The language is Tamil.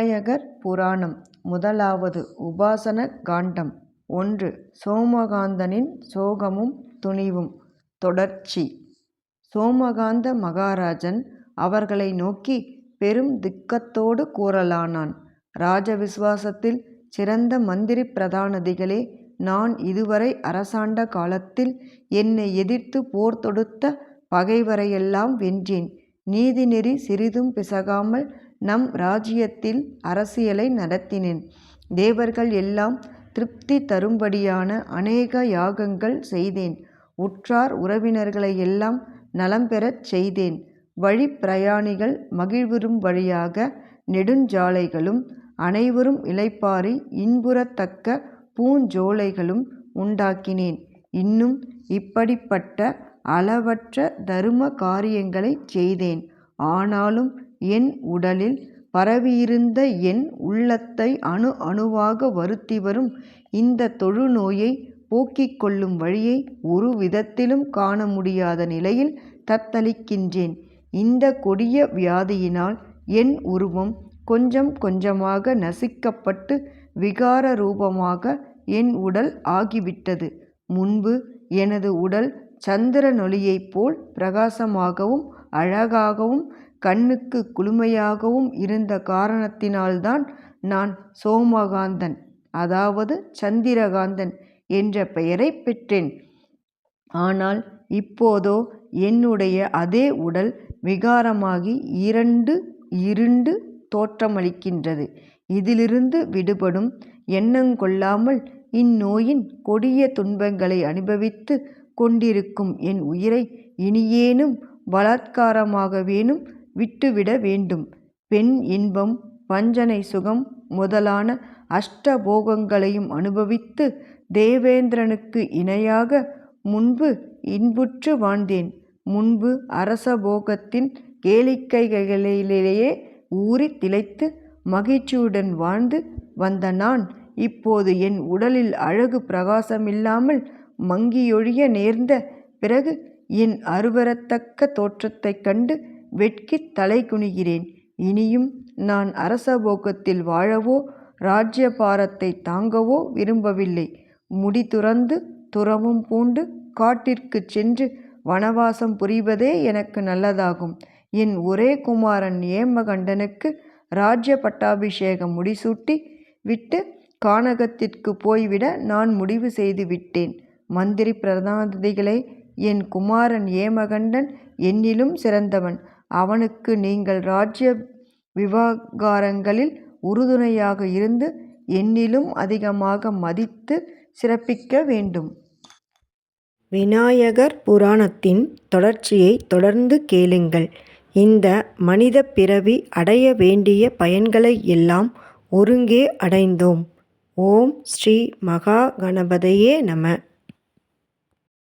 விநாயகர் புராணம். முதலாவது உபாசன காண்டம். ஒன்று சோமகாந்தனின் சோகமும் துணிவும். தொடர்ச்சி. சோமகாந்த மகாராஜன் அவர்களை நோக்கி பெரும் திக்கத்தோடு கூறலானான். ராஜவிசுவாசத்தில் சிறந்த மந்திரி பிரதானதிகளே நான் இதுவரை அரசாண்ட காலத்தில் என்னை எதிர்த்து போர் தொடுத்த பகைவரையெல்லாம் வென்றேன். நீதிநெறி சிறிதும் பிசகாமல் நம் ராஜ்யத்தில் அரசியலை நடத்தினேன். தேவர்கள் எல்லாம் திருப்தி தரும்படியான அநேக யாகங்கள் செய்தேன். உற்றார் உறவினர்களை எல்லாம் நலம் பெறச் செய்தேன். வழி பிரயாணிகள் மகிழ்வுறும்படியாக நெடுஞ்சாலைகளும் அனைவரும் இளைப்பாறி இன்புறத்தக்க பூஞ்சோலைகளும் உண்டாக்கினேன். இன்னும் இப்படிப்பட்ட அளவற்ற தரும காரியங்களைச் செய்தேன். ஆனாலும் என் உடலில் பரவியிருந்த என் உள்ளத்தை அணு அணுவாக வருத்தி வரும் இந்த தொழுநோயை போக்கிக் கொள்ளும் வழியை ஒரு விதத்திலும் காண முடியாத நிலையில் தத்தளிக்கின்றேன். இந்த கொடிய வியாதியினால் என் உருவம் கொஞ்சம் கொஞ்சமாக நசிக்கப்பட்டு விகார ரூபமாக என் உடல் ஆகிவிட்டது. முன்பு எனது உடல் சந்திரனொளியைப் போல் பிரகாசமாகவும் அழகாகவும் கண்ணுக்கு குளுமையாகவும் இருந்த காரணத்தினால்தான் நான் சோமகாந்தன் அதாவது சந்திரகாந்தன் என்ற பெயரைப் பெற்றேன். ஆனால் இப்போதோ என்னுடைய அதே உடல் விகாரமாகி இரண்டு இருண்டு தோற்றமளிக்கின்றது. இதிலிருந்து விடுபடும் எண்ணங்கொள்ளாமல் இந்நோயின் கொடிய துன்பங்களை அனுபவித்து கொண்டிருக்கும் என் உயிரை இனியேனும் பலாத்காரமாகவேனும் விட்டுவிட வேண்டும். பெண் இன்பம் வஞ்சனை சுகம் முதலான அஷ்டபோகங்களையும் அனுபவித்து தேவேந்திரனுக்கு இணையாக முன்பு இன்புற்று வாழ்ந்தேன். முன்பு அரசபோகத்தின் கேளிக்கைகளிலேயே ஊறித் திளைத்து மகிழ்ச்சியுடன் வாழ்ந்து வந்த நான் இப்போது என் உடலில் அழகு பிரகாசமில்லாமல் மங்கியொழிய நேர்ந்த பிறகு என் அருவரத்தக்க தோற்றத்தைக் கண்டு வெட்கித் தலைகுனிகிறேன். இனியும் நான் அரச போக்கத்தில் வாழவோ ராஜ்யபாரத்தை தாங்கவோ விரும்பவில்லை. முடி துறந்து துறவும் பூண்டு காட்டிற்குச் சென்று வனவாசம் புரிவதே எனக்கு நல்லதாகும். என் ஒரே குமாரன் ஏமகண்டனுக்கு ராஜ்ய பட்டாபிஷேகம் முடிசூட்டி விட்டு கானகத்திற்கு போய்விட நான் முடிவு செய்து விட்டேன். மந்திரி பிரதானதிகளை என் குமாரன் ஏமகண்டன் என்னிலும் சிறந்தவன். அவனுக்கு நீங்கள் ராஜ்ய விவகாரங்களில் உறுதுணையாக இருந்து என்னிலும் அதிகமாக மதித்து சிறப்பிக்க வேண்டும். விநாயகர் புராணத்தின் தொடர்ச்சியைத் தொடர்ந்து கேளுங்கள். இந்த மனிதப் பிறவி அடைய வேண்டிய பயன்களை எல்லாம் ஒருங்கே அடைந்தோம். ஓம் ஸ்ரீ மகா கணபதையே நம